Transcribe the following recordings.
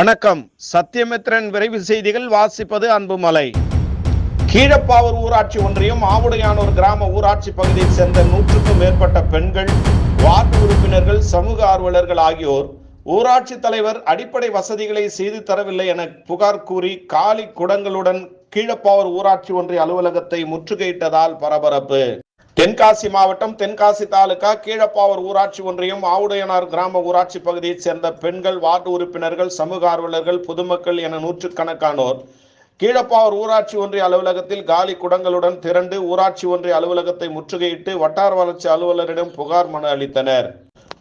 வணக்கம். சத்தியமித்ரன் விரைவு செய்திகள். வாசிப்பது அன்புமலை. கீழப்பாவூர் ஊராட்சி ஒன்றியம் ஆவுடையானூர் கிராம ஊராட்சி பகுதியைச் சேர்ந்த நூற்றுக்கும் மேற்பட்ட பெண்கள் வார்டு உறுப்பினர்கள் சமூக ஆர்வலர்கள் ஆகியோர் ஊராட்சி தலைவர் அடிப்படை வசதிகளை செய்து தரவில்லை என புகார் கூறி காலி குடங்களுடன் கீழப்பாவூர் ஊராட்சி ஒன்றிய அலுவலகத்தை முற்றுகையிட்டதால் பரபரப்பு. தென்காசி மாவட்டம் தென்காசி தாலுகா கீழப்பாவூர் ஊராட்சி ஒன்றியம் ஆவுடையனார் கிராம ஊராட்சி பகுதியைச் சேர்ந்த பெண்கள் வார்டு உறுப்பினர்கள் சமூக ஆர்வலர்கள் பொதுமக்கள் என நூற்றுக்கணக்கானோர் கீழப்பாவூர் ஊராட்சி ஒன்றிய அலுவலகத்தில் காலி குடங்களுடன் திரண்டு ஊராட்சி ஒன்றிய அலுவலகத்தை முற்றுகையிட்டு வட்டார வளர்ச்சி அலுவலரிடம் புகார் மனு அளித்தனர்.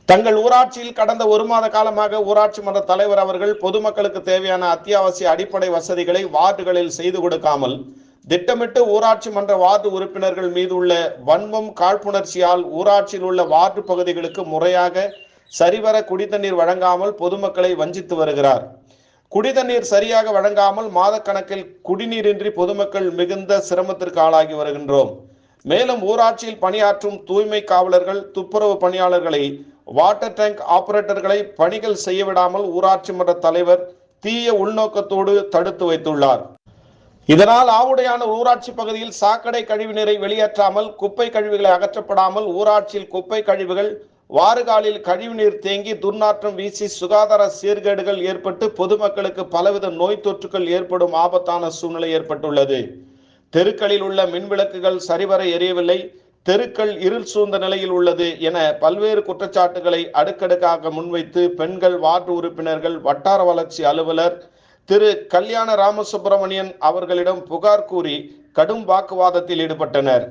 தங்கள் ஊராட்சியில் கடந்த ஒரு மாத காலமாக ஊராட்சி மன்ற தலைவர் அவர்கள் பொதுமக்களுக்கு தேவையான அத்தியாவசிய அடிப்படை வசதிகளை வார்டுகளில் செய்து கொடுக்காமல் திட்டமிட்டு ஊராட்சி மன்ற வார்டு உறுப்பினர்கள் மீது உள்ள வன்மம் காழ்ப்புணர்ச்சியால் ஊராட்சியில் உள்ள வார்டு பகுதிகளுக்கு முறையாக சரிவர குடிதண்ணீர் வழங்காமல் பொதுமக்களை வஞ்சித்து வருகிறார். குடிதண்ணீர் சரியாக வழங்காமல் மாதக்கணக்கில் குடிநீரின்றி பொதுமக்கள் மிகுந்த சிரமத்திற்கு ஆளாகி வருகின்றோம். மேலும் ஊராட்சியில் பணியாற்றும் தூய்மை காவலர்கள் துப்புரவு பணியாளர்களை வாட்டர் டேங்க் ஆபரேட்டர்களை பணிகள் செய்யவிடாமல் ஊராட்சி மன்ற தலைவர் தீய உள்நோக்கத்தோடு தடுத்து வைத்துள்ளார். இதனால் ஆவுடையான ஊராட்சி பகுதியில் சாக்கடை கழிவுநீரை வெளியேற்றாமல் குப்பை கழிவுகளை அகற்றப்படாமல் ஊராட்சியில் குப்பை கழிவுகள் வாறுகாலில் கழிவுநீர் தேங்கி துர்நாற்றம் வீசி சுகாதார சீர்கேடுகள் ஏற்பட்டு பொதுமக்களுக்கு பலவித நோய் தொற்றுகள் ஏற்படும் ஆபத்தான சூழ்நிலை ஏற்பட்டுள்ளது. தெருக்களில் உள்ள மின்விளக்குகள் சரிவர எரியவில்லை. தெருக்கள் இருள் சூழ்ந்த நிலையில் உள்ளது என பல்வேறு குற்றச்சாட்டுகளை அடுக்கடுக்காக முன்வைத்து பெண்கள் வார்டு உறுப்பினர்கள் வட்டார வளர்ச்சி அலுவலர் திரு கல்யாண ராமசுப்பிரமணியன் அவர்களிடம் புகார் கூறி கடும் வாக்குவாதத்தில் ஈடுபட்டனர்.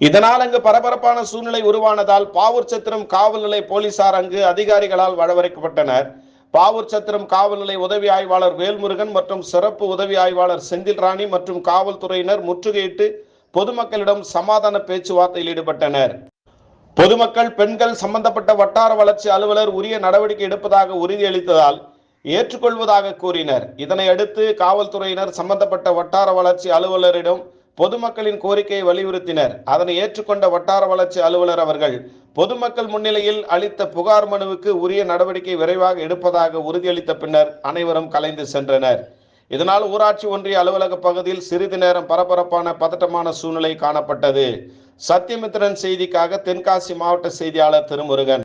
இதனால் அங்கு பரபரப்பான சூழ்நிலை உருவானதால் பாவூர் சத்திரம் காவல் நிலைய போலீசார் அங்கு அதிகாரிகளால் வரவழைக்கப்பட்டனர் பாவூர் சத்திரம் காவல் நிலைய உதவி ஆய்வாளர் வேல்முருகன் மற்றும் சிறப்பு உதவி ஆய்வாளர் செந்தில் ராணி மற்றும் காவல்துறையினர் முற்றுகையிட்டு பொதுமக்களிடம் சமாதான பேச்சுவார்த்தையில் ஈடுபட்டனர். பொதுமக்கள் பெண்கள் சம்பந்தப்பட்ட வட்டார வளர்ச்சி அலுவலர் உரிய நடவடிக்கை எடுப்பதாக உறுதியளித்ததால் ஏற்றுக்கொள்வதாக கூறினர். இதனை அடுத்து காவல்துறையினர் சம்பந்தப்பட்ட வட்டார வளர்ச்சி அலுவலரிடம் பொதுமக்களின் கோரிக்கையை வலியுறுத்தினர். அதனை ஏற்றுக்கொண்ட வட்டார வளர்ச்சி அலுவலர் அவர்கள் பொதுமக்கள் முன்னிலையில் அளித்த புகார் மனுவுக்கு உரிய நடவடிக்கை விரைவாக எடுப்பதாக உறுதியளித்த பின்னர் அனைவரும் கலைந்து சென்றனர். இதனால் ஊராட்சி ஒன்றிய அலுவலக பகுதியில் சிறிது நேரம் பரபரப்பான பதட்டமான சூழ்நிலை காணப்பட்டது. சத்தியமித்திரன் செய்திக்காக தென்காசி மாவட்ட செய்தியாளர் திருமுருகன்.